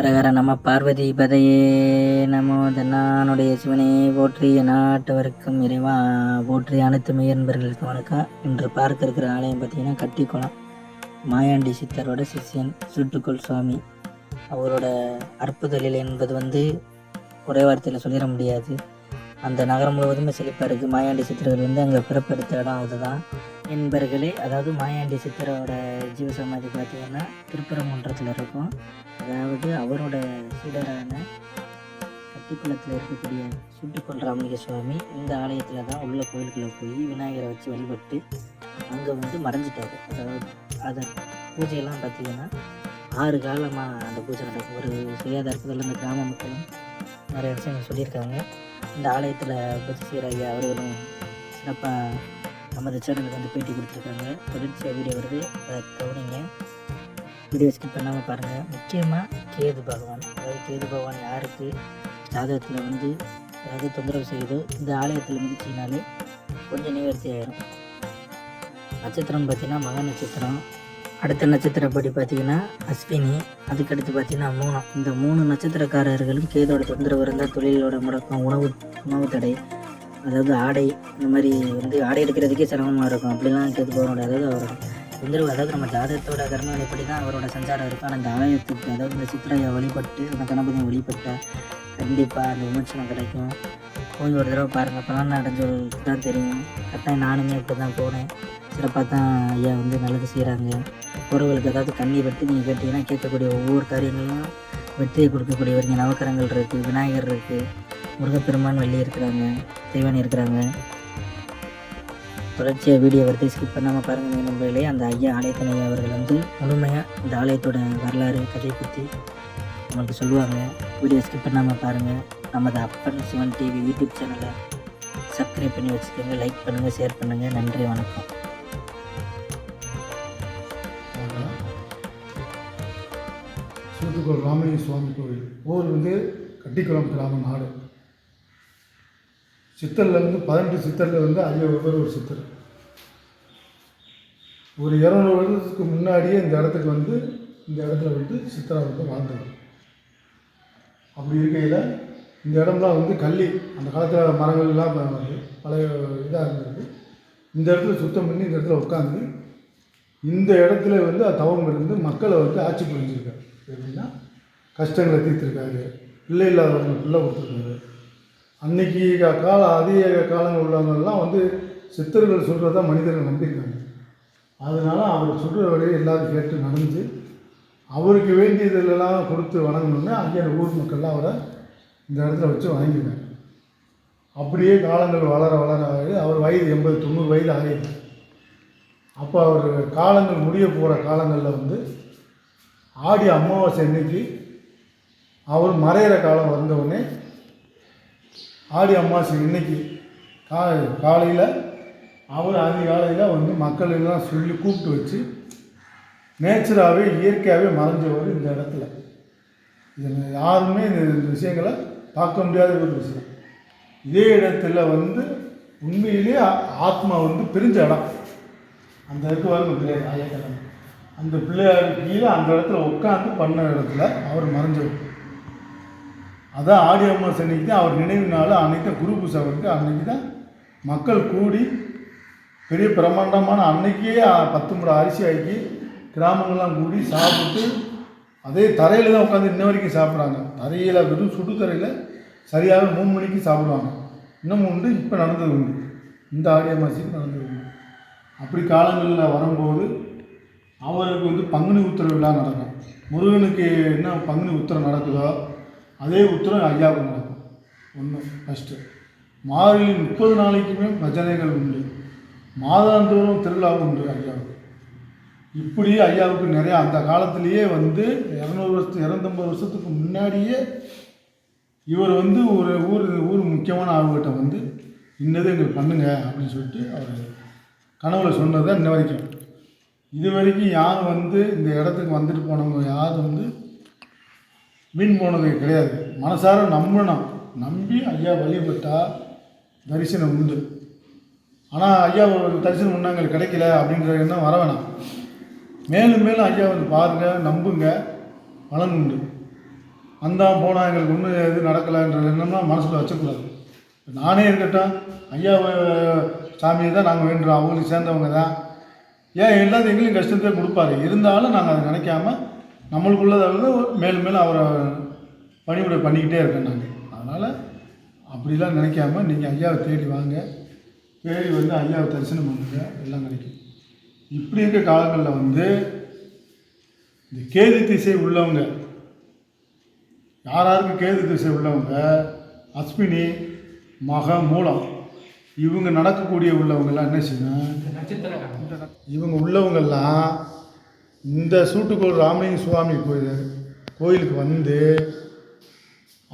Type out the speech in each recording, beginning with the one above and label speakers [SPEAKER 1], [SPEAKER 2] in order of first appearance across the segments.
[SPEAKER 1] ஹரஹர நம பார்வதி பதையே நமோ தன்னானுடைய சிவனே போற்றி நாட்டவருக்கும் இறைவா போற்றி அனைத்து மெய்யன்பர்களுக்கு வணக்கம். இன்று பார்க்க இருக்கிற ஆலயம் பார்த்தீங்கன்னா கட்டிக்குளம். மாயாண்டி சித்தரோட சிஷ்யன் சுட்டுக்கோள் சுவாமி. அவரோட அற்புதலில் என்பது வந்து ஒரே வார்த்தையில் சொல்லிட முடியாது. அந்த நகரம் முழுவதுமே செழிப்பாக இருக்குது மாயாண்டி சித்தர்கள் வந்து அங்கே பிறப்பெடுத்த இடம் அதுதான். என்பர்களே அதாவது மாயாண்டி சித்தரோட ஜீவசமாதி பார்த்தீங்கன்னா திருப்பரங்குன்றத்தில் இருக்கும். அதாவது அவரோட சீடரான கட்டிக்குளத்தில் இருக்கக்கூடிய சுட்டுக்கொள் ராமலிங்க சுவாமி இந்த ஆலயத்தில் தான் உள்ள கோயிலுக்குள்ளே போய் விநாயகரை வச்சு வழிபட்டு அங்கே வந்து மறைஞ்சிட்டாரு. அதாவது அதை பூஜையெல்லாம் பார்த்தீங்கன்னா ஆறு காலமாக அந்த பூஜை நடக்கும். ஒரு செய்யாத அற்புதத்தில் இந்த கிராம மக்களும் நிறைய விஷயங்கள் சொல்லியிருக்காங்க. இந்த ஆலயத்தில் பூஜை ஐயா அவர்களும் சிறப்பாக நமது சேனலுக்கு வந்து பேட்டி கொடுத்துருக்காங்க. தொடர்ச்சியாக வீடியோ வருது. அதை கவனிங்க. வீடியோ ஸ்கிப் பண்ணாமல் பாருங்கள் முக்கியமாக கேது பகவான். அதாவது கேது பகவான் யாருக்கு ஜாதகத்தில் வந்து அதாவது தொந்தரவு செய்யுதோ இந்த ஆலயத்தில் மிதிச்சினாலே கொஞ்சம் நிவர்த்தி ஆயிரும். நட்சத்திரம் பார்த்தீங்கன்னா மக நட்சத்திரம். அடுத்த நட்சத்திரப்படி பார்த்தீங்கன்னா அஸ்வினி. அதுக்கடுத்து பார்த்தீங்கன்னா மூணம். இந்த மூணு நட்சத்திரக்காரர்களும் கேதோட தொந்தரவு இருந்தால் தொழிலோட முடக்கம் உணவு உணவு தடை அதாவது ஆடை இந்த மாதிரி வந்து ஆடை எடுக்கிறதுக்கே சிரமமாக இருக்கும். அப்படிலாம் கேது பகவானோட அதாவது அவரோட தொந்தரவு அதாவது நம்ம ஜாதகத்தோட கர்மவினைப்படி தான் அவரோட சஞ்சாரம் இருக்கும் ஆனால் இந்த ஆலயத்துக்கு அதாவது இந்த சித்திரையை வழிபட்டு அந்த கணபதியை வழிபட்டால் கண்டிப்பாக அந்த விமர்சனம் கிடைக்கும். போய் ஒரு தடவை பாருங்கள் பலன் ஒரு தான் தெரியும். கரெக்டாக நானுமே இப்படி தான் போனேன். சிறப்பாக தான் ஐயா வந்து நல்லது செய்கிறாங்க உறவுகளுக்கு ஏதாவது கண்ணி பட்டு நீங்கள் கேட்டிங்கன்னா கேட்கக்கூடிய ஒவ்வொரு காரியங்களும் வெற்றியை கொடுக்கக்கூடியவங்க நவக்கரங்கள் இருக்குது விநாயகர் இருக்குது முருகப்பெருமான் வள்ளி இருக்கிறாங்க தெய்வானி இருக்கிறாங்க. தொடர்ச்சியாக வீடியோ வருது. ஸ்கிப் பண்ணாமல் பாருங்கள் நண்பர்களே அந்த ஐயா ஆலயத்தனை அவர்கள் வந்து முழுமையாக இந்த ஆலயத்தோட வரலாறு கதை பற்றி உங்களுக்கு சொல்லுவாங்க. வீடியோ ஸ்கிப் பண்ணாமல் பாருங்கள் நமது அப்பன் சிவன் டிவி யூடியூப் சேனலை சப்ஸ்கிரைப் பண்ணி வச்சுக்கோங்க. லைக் பண்ணுங்கள் ஷேர் பண்ணுங்கள் நன்றி வணக்கம்.
[SPEAKER 2] சூத்துக்குள் ராமலிங்க சுவாமி கோவில். ஊர் வந்து கட்டிக்குளம் கிராம நாடு. சித்தரில் வந்து பதினெட்டு சித்தரில் வந்து ஐயா ஒருவர் ஒரு சித்தர். ஒரு இரநூறு வருடத்துக்கு முன்னாடியே இந்த இடத்துக்கு வந்து இந்த இடத்துல வந்து சித்தரா வந்து வாழ்ந்தது. அப்படி இருக்கையில் இந்த இடம்லாம் வந்து கள்ளி அந்த காலத்தில் மரங்கள்லாம் பழைய இதாக இருந்தது. இந்த இடத்துல சுத்தம் பண்ணி இந்த இடத்துல உட்காந்து இந்த இடத்துல வந்து தவம் இருந்து மக்களை வந்து ஆட்சி புரிஞ்சிருக்காரு. எப்படின்னா கஷ்டங்களை தீர்த்துருக்காரு. பிள்ளை இல்லாதவங்க பிள்ளை கொடுத்துருக்காரு. அன்னைக்கு கால அதிக காலங்கள் உள்ளவங்கள்லாம் வந்து சித்தர்கள் சொல்கிறதா மனிதர்கள் நம்பியிருக்காங்க அதனால் அவர் சொல்கிற வழியை எல்லோரும் கேட்டு நடந்து அவருக்கு வேண்டியதெல்லாம் கொடுத்து வணங்கணும்னு அங்கே ஊர் மக்கள்லாம் அவரை இந்த இடத்துல வச்சு வணங்கினாங்க அப்படியே காலங்கள் வளர வளர ஆகி அவர் வயது எண்பது தொண்ணூறு வயது ஆகிடுது அப்போ அவர் காலங்கள் முடிய போகிற காலங்களில் வந்து ஆடி அமாவாசை அன்னைக்கு அவர் மறையிற காலம் வந்தவுடனே ஆடி அமாவாசை இன்னைக்கு கா காலையில் அவர் அதிகாலையில் வந்து மக்கள் எல்லாம் சொல்லி கூப்பிட்டு வச்சு நேச்சராகவே இயற்கையாகவே மறைஞ்சவர் இந்த இடத்துல. இது யாருமே இந்த இந்த விஷயங்களை பார்க்க முடியாத ஒரு விஷயம். இதே இடத்துல வந்து உண்மையிலேயே ஆத்மா வந்து பிரிஞ்ச இடம். அந்த இடத்துக்கு வரும் பிள்ளையார் அந்த பிள்ளையாருக்கு கீழே அந்த இடத்துல உட்காந்து பண்ண இடத்துல அவர் மறைஞ்சவர். அதான் ஆடி அம்மா அன்னைக்கு தான் அவர் நினைவு நாள் அன்னைக்கு தான் குரு பூஜை அன்னைக்கு தான் மக்கள் கூடி பெரிய பிரம்மாண்டமான அன்னைக்கே பத்து முறை அரிசி ஆக்கி கிராமங்கள்லாம் கூடி சாப்பிட்டு அதே தரையில் தான் உட்காந்து இன்ன வரைக்கும் சாப்பிட்றாங்க. தரையில் வெறும் சுடு தரையில் சரியாக மூணு மணிக்கு சாப்பிடுவாங்க. இன்னமும் உண்டு இப்போ நடந்தது உண்டு. இந்த ஆடிய மாசிக்கு நடந்தது உண்டு. அப்படி காலங்களில் வரும்போது அவருக்கு வந்து பங்குனி உத்திர விழா நடக்கும். முருகனுக்கு என்ன பங்குனி உத்திரம் நடக்குதோ அதே உத்தரம் ஐயாவுக்கு நடக்கும் ஒன்று ஃபஸ்ட்டு மார்கழி முப்பது நாளைக்குமே பஜனைகள் உண்டு. மாதாந்தோறும் திருவிழா உண்டு ஐயாவுக்கு. இப்படி ஐயாவுக்கு நிறையா அந்த காலத்திலேயே வந்து இரநூறு வருஷத்து இரநூத்தம்பது வருஷத்துக்கு முன்னாடியே இவர் வந்து ஒரு ஊர் ஊர் முக்கியமான ஆளுகிட்ட வந்து இன்னது எங்களுக்கு பண்ணுங்க அப்படின்னு சொல்லிட்டு அவர் கனவுல சொன்னது இன்ன வரைக்கும். இது வரைக்கும் யார் வந்து இந்த இடத்துக்கு வந்துட்டு போனவங்க யாரும் வந்து மீன் போனது கிடையாது. மனசார நம்பணும். நம்பி ஐயா வழிபட்டால் தரிசனம் உண்டு. ஆனால் ஐயா ஒரு தரிசனம் முன்னாங்கள் கிடைக்கல அப்படின்ற எண்ணம் வர வேணாம். மேலும் மேலும் ஐயா வந்து பாருங்கள் நம்புங்க பலன் உண்டு வந்தான் போனால் எங்களுக்கு ஒன்றும் எதுவும் நடக்கலைன்ற எண்ணம்லாம் மனசில் வச்சக்கூடாது நானே இருக்கட்டும் ஐயா சாமியை தான் நாங்கள் வேண்டுறோம் அவங்களுக்கு சேர்ந்தவங்க தான். ஏன் எல்லாத்து எங்களையும் கஷ்டத்தை கொடுப்பாரு. இருந்தாலும் நாங்கள் அதை நினைக்காம நம்மளுக்குள்ளதை வந்து மேலும் மேலும் அவரை பணிபுரை பண்ணிக்கிட்டே இருக்கேன் நாங்கள் அதனால் அப்படிலாம் நினைக்காம நீங்கள் ஐயாவை தேடி வாங்க. தேடி வந்து ஐயாவை தரிசனம் பண்ணுங்க எல்லாம் கிடைக்கும். இப்படி இருக்க காலங்களில் வந்து இந்த கேது திசை உள்ளவங்க யாராருக்கு கேது திசை உள்ளவங்க? அஸ்வினி மக மூலம். இவங்க நடக்கக்கூடிய உள்ளவங்கெல்லாம் என்ன செய்யணும்? இவங்க உள்ளவங்கெல்லாம் இந்த சூட்டுக்கோள் ராமலிங்க சுவாமி கோயில் கோயிலுக்கு வந்து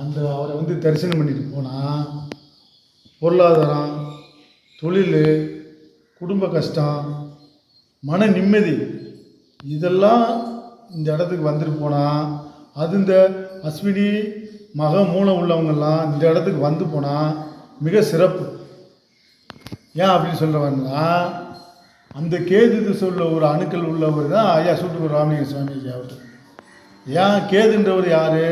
[SPEAKER 2] அந்த அவரை வந்து தரிசனம் பண்ணிட்டு போனால் பொருளாதாரம் தொழில் குடும்ப கஷ்டம் மன நிம்மதி இதெல்லாம் இந்த இடத்துக்கு வந்துட்டு போனால் அது இந்த அஸ்வினி மக மூலம் உள்ளவங்கெல்லாம் இந்த இடத்துக்கு வந்து போனால் மிக சிறப்பு. ஏன் அப்படின்னு சொல்கிறவங்கன்னா அந்த கேது திசை உள்ள ஒரு அணுக்கள் உள்ளவர் தான் ஐயா சூட்டுக்கூர் ராமலிங்க சுவாமி ஐயா அவர் ஏன் கேதுன்றவர் யார்?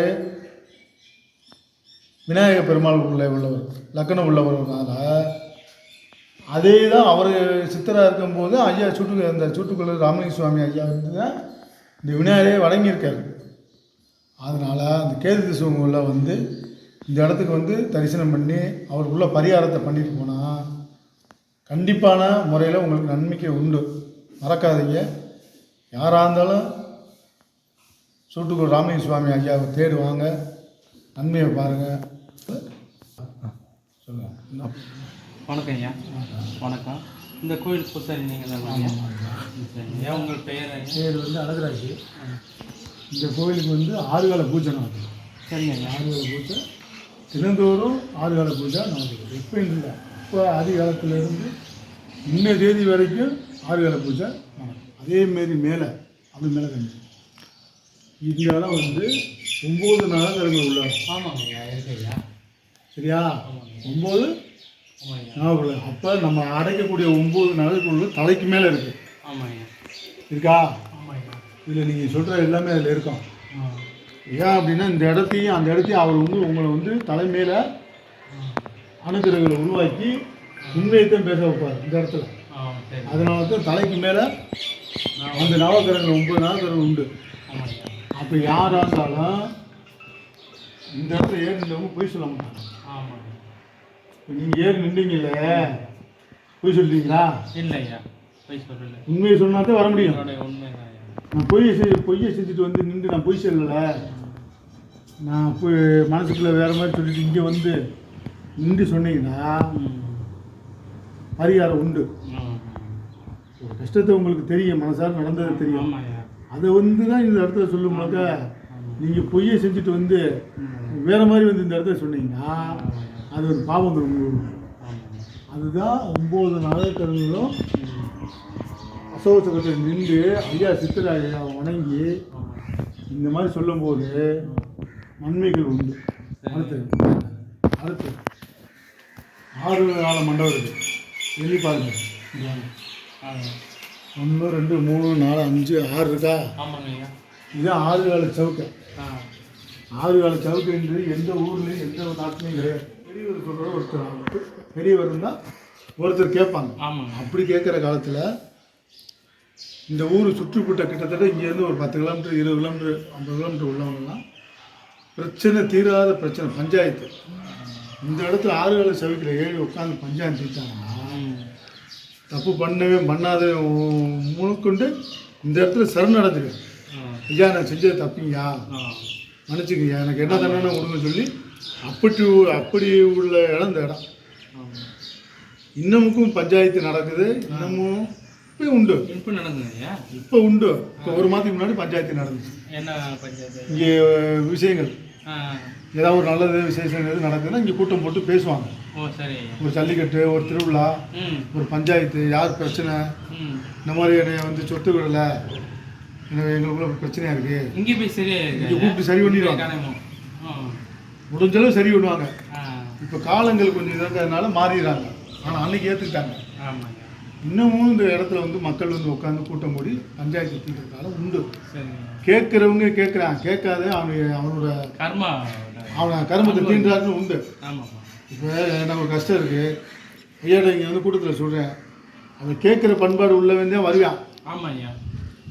[SPEAKER 2] விநாயகர் பெருமாள் உள்ள உள்ளவர் லக்கணம் உள்ளவர்னால அதே தான் அவர் சித்தராக இருக்கும்போது ஐயா சுட்டு அந்த சுட்டுக்குள்ள ராமலிங்க சுவாமி ஐயா வந்து தான் இந்த விநாயகரே வழங்கியிருக்காரு அதனால் அந்த கேது திசுவங்குள்ள வந்து இந்த இடத்துக்கு வந்து தரிசனம் பண்ணி அவருக்குள்ள பரிகாரத்தை பண்ணிட்டு போனால் கண்டிப்பான முறையில் உங்களுக்கு நன்மைக்கு உண்டு. மறக்காதீங்க. யாராக இருந்தாலும் சூட்டுக்குள் ராமலிங்க சுவாமி ஐயாவை தேடுவாங்க நன்மையை பாருங்கள் சொல்லுங்கள்
[SPEAKER 3] வணக்கம் ஐயா. வணக்கம். இந்த கோயில் பூசாரி நீங்கள் தான் ஐயா உங்கள் பெயர் ஐயா
[SPEAKER 2] பேர் வந்து அழகராஜ். இந்த கோயிலுக்கு வந்து ஆறுகால பூஜை நடக்குது.
[SPEAKER 3] சரிங்க ஐயா.
[SPEAKER 2] ஆறுகால பூஜை. தினந்தோறும் ஆறுகால பூஜை நடக்குது. இப்போ இல்லை. இப்போ ஆதி காலத்திலேருந்து இன்ன தேதி வரைக்கும் ஆறுகால பூஜை நடக்கும் அதேமாரி மேலே அப்படி மேலே கஞ்சி இந்த இடம் வந்து ஒம்பது நகரங்கள் உள்ள இடம்.
[SPEAKER 3] ஆமாங்க ஐயா
[SPEAKER 2] சரியா? ஒம்பது நகர்கள் அப்போ நம்ம அடைக்கக்கூடிய ஒம்பது நகர்கள் தலைக்கு மேலே இருக்குது
[SPEAKER 3] ஆமாம் ஐயா
[SPEAKER 2] இருக்கா?
[SPEAKER 3] ஐயா
[SPEAKER 2] இதில் நீங்கள் சொல்கிற எல்லாமே அதில் இருக்கும்.
[SPEAKER 3] ஆ.
[SPEAKER 2] ஏன் அப்படின்னா இந்த இடத்தையும் அந்த இடத்தையும் அவர் வந்து உங்களை வந்து தலைமையில் அணுக்கருகளை உருவாக்கி உண்மையைத்தான் பேச வைப்பார் இந்த இடத்துல. அதனால தான் தலைக்கு மேலே அந்த நவக்கிரகங்கள் ஒன்பது நவக்கிரகங்கள் உண்டு. அப்போ யாராக இருந்தாலும் இந்த இடத்துல ஏறி நின்றவங்க பொய் சொல்ல மாட்டாங்க?
[SPEAKER 3] ஆமாம்
[SPEAKER 2] நீங்கள் ஏறி நின்றீங்கல்ல? பொய் சொல்லிட்டீங்களா
[SPEAKER 3] இல்லை ஐயா போய் சொல்லல.
[SPEAKER 2] உண்மையை சொன்னா தான் வர முடியும்.
[SPEAKER 3] உண்மை
[SPEAKER 2] நான் பொய் செய் பொய்யை செஞ்சுட்டு வந்து நின்று நான் பொய் சொல்லலை. நான் போய் மனசுக்குள்ளே வேறு மாதிரி சொல்லிட்டு இங்கே வந்து நின்று சொன்னீங்கன்னா பரிகாரம் உண்டு. ஒரு கஷ்டத்தை உங்களுக்கு தெரியும். மனசார நடந்தது தெரியும். அதை வந்து தான் இந்த இடத்துல சொல்லும்போது நீங்கள் பொய்யை செஞ்சுட்டு வந்து வேறு மாதிரி வந்து இந்த இடத்துல சொன்னீங்கன்னா அது ஒரு பாவங்கள் உங்களுக்கு அதுதான் ஒம்பது நகரக்கரங்களும்
[SPEAKER 3] ம்
[SPEAKER 2] அசோக சக்கரத்தில் நின்று ஐயா சித்திர ஐயா வணங்கி இந்த மாதிரி சொல்லும்போது நன்மைகள் உண்டு. அடுத்து அடுத்து ஆறு கால மண்டபம் இருக்குது எண்ணி பாருங்க. ஒன்று ரெண்டு மூணு நாலு அஞ்சு ஆறு இருக்கா? இதுதான் ஆறு கால சவுக்கை ஆறு கால சவுக்கைன்றது எந்த ஊர்லேயும் எந்த நாட்டிலையும் கிடையாது. பெரியவர் சொல்கிற ஒருத்தர். பெரியவர் இருந்தால் ஒருத்தர் கேட்பாங்க.
[SPEAKER 3] ஆமாங்க.
[SPEAKER 2] அப்படி கேட்குற காலத்தில் இந்த ஊர் சுற்றுப்புட்ட கிட்டத்தட்ட இங்கேருந்து ஒரு பத்து கிலோமீட்டர் இருபது கிலோமீட்டர் ஐம்பது கிலோமீட்டர் உள்ளவங்கலாம் பிரச்சனை தீராத பிரச்சனை பஞ்சாயத்து. இந்த இடத்துல ஆறு கால சவுக்கில் ஏறி உட்காந்து பஞ்சாயத்து தீர்த்தாங்கன்னா தப்பு பண்ணவே பண்ணாத முழுக்கொண்டு இந்த இடத்துல சரணடைஞ்சிரு
[SPEAKER 3] ஆ.
[SPEAKER 2] ஐயா நான் செஞ்சது தப்பிங்கயா மன்னிச்சுக்கய்யா எனக்கு என்ன தண்டனை கொடுங்க சொல்லி அப்படி அப்படி உள்ள இடம் இந்த இடம். இன்னமுக்கும் பஞ்சாயத்து நடக்குது. இன்னமும் இப்போ உண்டு.
[SPEAKER 3] இப்போ ஐயா
[SPEAKER 2] இப்போ உண்டு. இப்போ ஒரு மாதத்துக்கு முன்னாடி பஞ்சாயத்து நடந்துச்சு
[SPEAKER 3] என்ன பஞ்சாயத்து?
[SPEAKER 2] இங்கே விஷயங்கள். ஏதாவது ஒரு நல்லது விசேஷம் எது நடக்குதுன்னா இங்கே கூட்டம் போட்டு பேசுவாங்க.
[SPEAKER 3] ஓ சரி. ஐயா
[SPEAKER 2] ஒரு ஜல்லிக்கட்டு ஒரு திருவிழா ஒரு பஞ்சாயத்து யார் பிரச்சனை? இந்த மாதிரி என்னை வந்து சொத்து விடலை. எங்களுக்குள்ள பிரச்சனையாக இருக்குது
[SPEAKER 3] இங்கே போய் சரியா
[SPEAKER 2] இங்கே கூப்பிட்டு சரி பண்ணிடுவாங்க. முடிஞ்சளவு சரி
[SPEAKER 3] ஆ.
[SPEAKER 2] இப்போ காலங்கள் கொஞ்சம் இருக்கிறதுனால மாறிடுறாங்க. ஆனால் அன்னைக்கு ஏற்றுக்கிட்டாங்க
[SPEAKER 3] ஆமாங்க.
[SPEAKER 2] இன்னமும் இந்த இடத்துல வந்து மக்கள் வந்து உட்காந்து கூட்டம் கூடி பஞ்சாயத்து தீர்க்கிற காலம் உண்டு கேட்குறவங்க கேட்குறான் கேட்காத அவனுடைய அவனோட
[SPEAKER 3] கர்மா.
[SPEAKER 2] அவனை கருமத்தை தீண்டாருன்னு உண்டு.
[SPEAKER 3] ஆமாம்மா
[SPEAKER 2] இப்போ எனக்கு கஷ்டம் இருக்குது ஐயாட்ட இங்கே வந்து கூட்டத்தில் சொல்கிறேன் அவன் கேட்குற பண்பாடு உள்ளவன் தான் வருவான்.
[SPEAKER 3] ஆமாம் ஐயா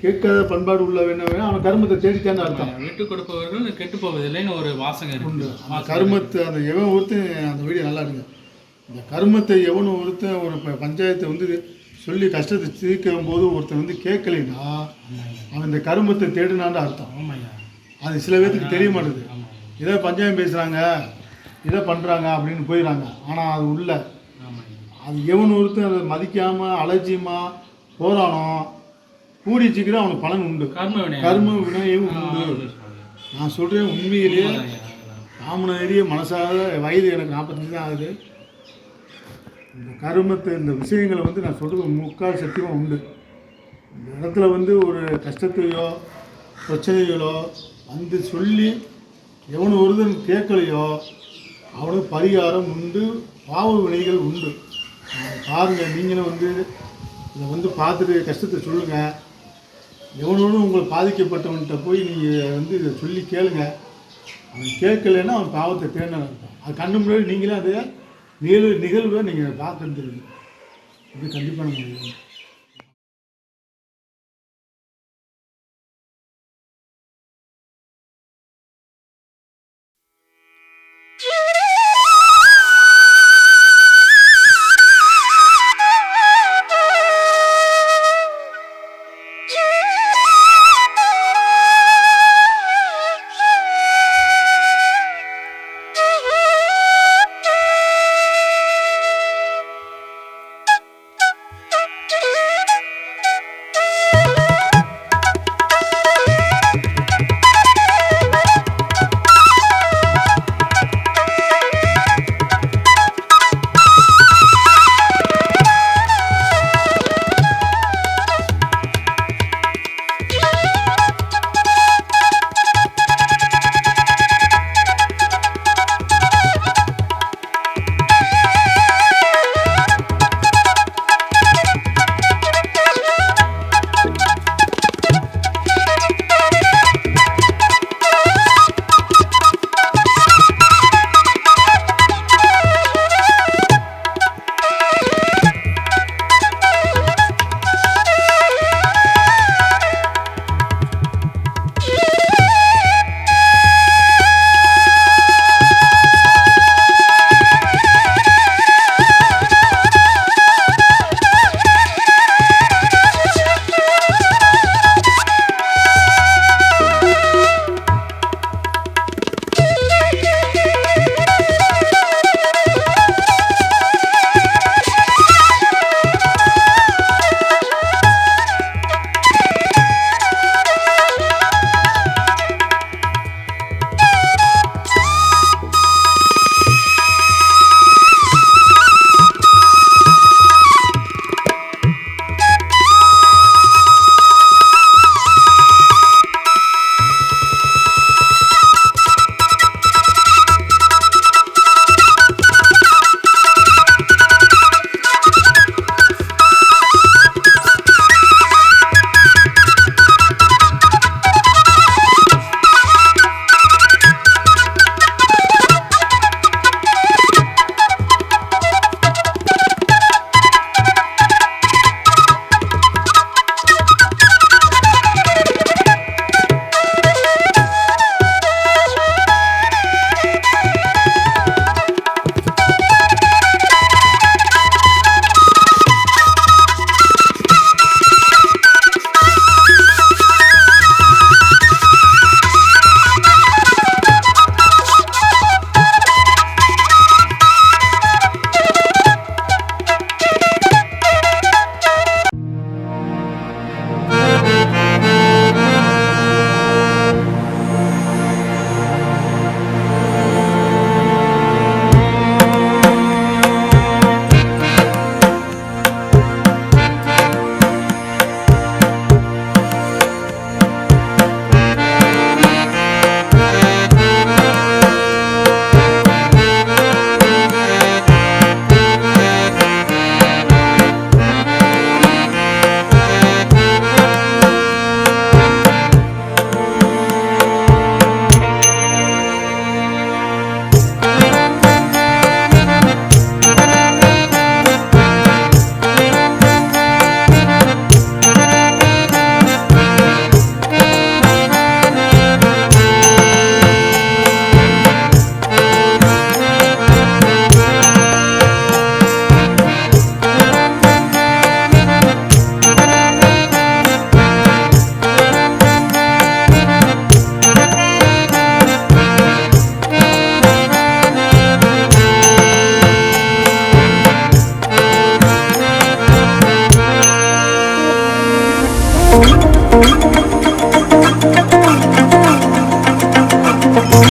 [SPEAKER 2] கேட்காத பண்பாடு உள்ளவன் வேணும் அவன் கருமத்தை தேடித்தானே அர்த்தம்
[SPEAKER 3] விட்டு கொடுப்பவர்கள் கெட்டு போவதில்லைன்னு ஒரு வாசகம் இருக்கு.
[SPEAKER 2] அந்த கருமத்தை அந்த எவன் ஒருத்தன் அந்த வீடியோ நல்லா இருக்கு. இந்த கருமத்தை எவன் ஒருத்தன் ஒரு பஞ்சாயத்தை வந்து சொல்லி கஷ்டத்தை தீர்க்கும் போது ஒருத்தன் வந்து கேட்கலைன்னா அவன் இந்த கருமத்தை தேடினான்னு அர்த்தம். அது சில பேர்த்துக்கு தெரிய மாட்டேது. இதை பஞ்சாயம் பேசுகிறாங்க இதை பண்ணுறாங்க அப்படின்னு போயிடுறாங்க ஆனால் அது உள்ள. அது எவன் ஒருத்தன் அதை மதிக்காமல் அலட்சியமாக போகிறானோ கூடி சீக்கிரம் அவனுக்கு பலன் உண்டு.
[SPEAKER 3] கர்ம வினை
[SPEAKER 2] கர்ம வினையும் உண்டு. நான் சொல்கிறேன் உண்மையிலேயே ராமநகரிய மனசாக வயது எனக்கு நாற்பத்தஞ்சு தான் ஆகுது. இந்த கருமத்தை இந்த விஷயங்களை வந்து நான் சொல்கிறது முக்கால் சத்தியமாக உண்டு. இந்த இடத்துல வந்து ஒரு கஷ்டத்தையோ பிரச்சனைகளோ வந்து சொல்லி எவனு ஒருதன் கேட்கலையோ அவனுக்கு பரிகாரம் உண்டு பாவ வினைகள் உண்டு. அஹ் பாருங்க நீங்களும் வந்து இதை வந்து பார்த்துட்டு கஷ்டத்தை சொல்லுங்கள் எவனோடு உங்களை பாதிக்கப்பட்டவன்கிட்ட போய் நீங்கள் வந்து இதை சொல்லி கேளுங்க. அவன் கேட்கலைன்னா அவன் பாவத்தை தேன அர்த்தம். அது கண்ணு முன்னாடி நீங்களே அதை நிகழ்வு நிகழ்வை நீங்கள் பார்த்துருந்துருக்கு இது கண்டிப்பாக நம்ம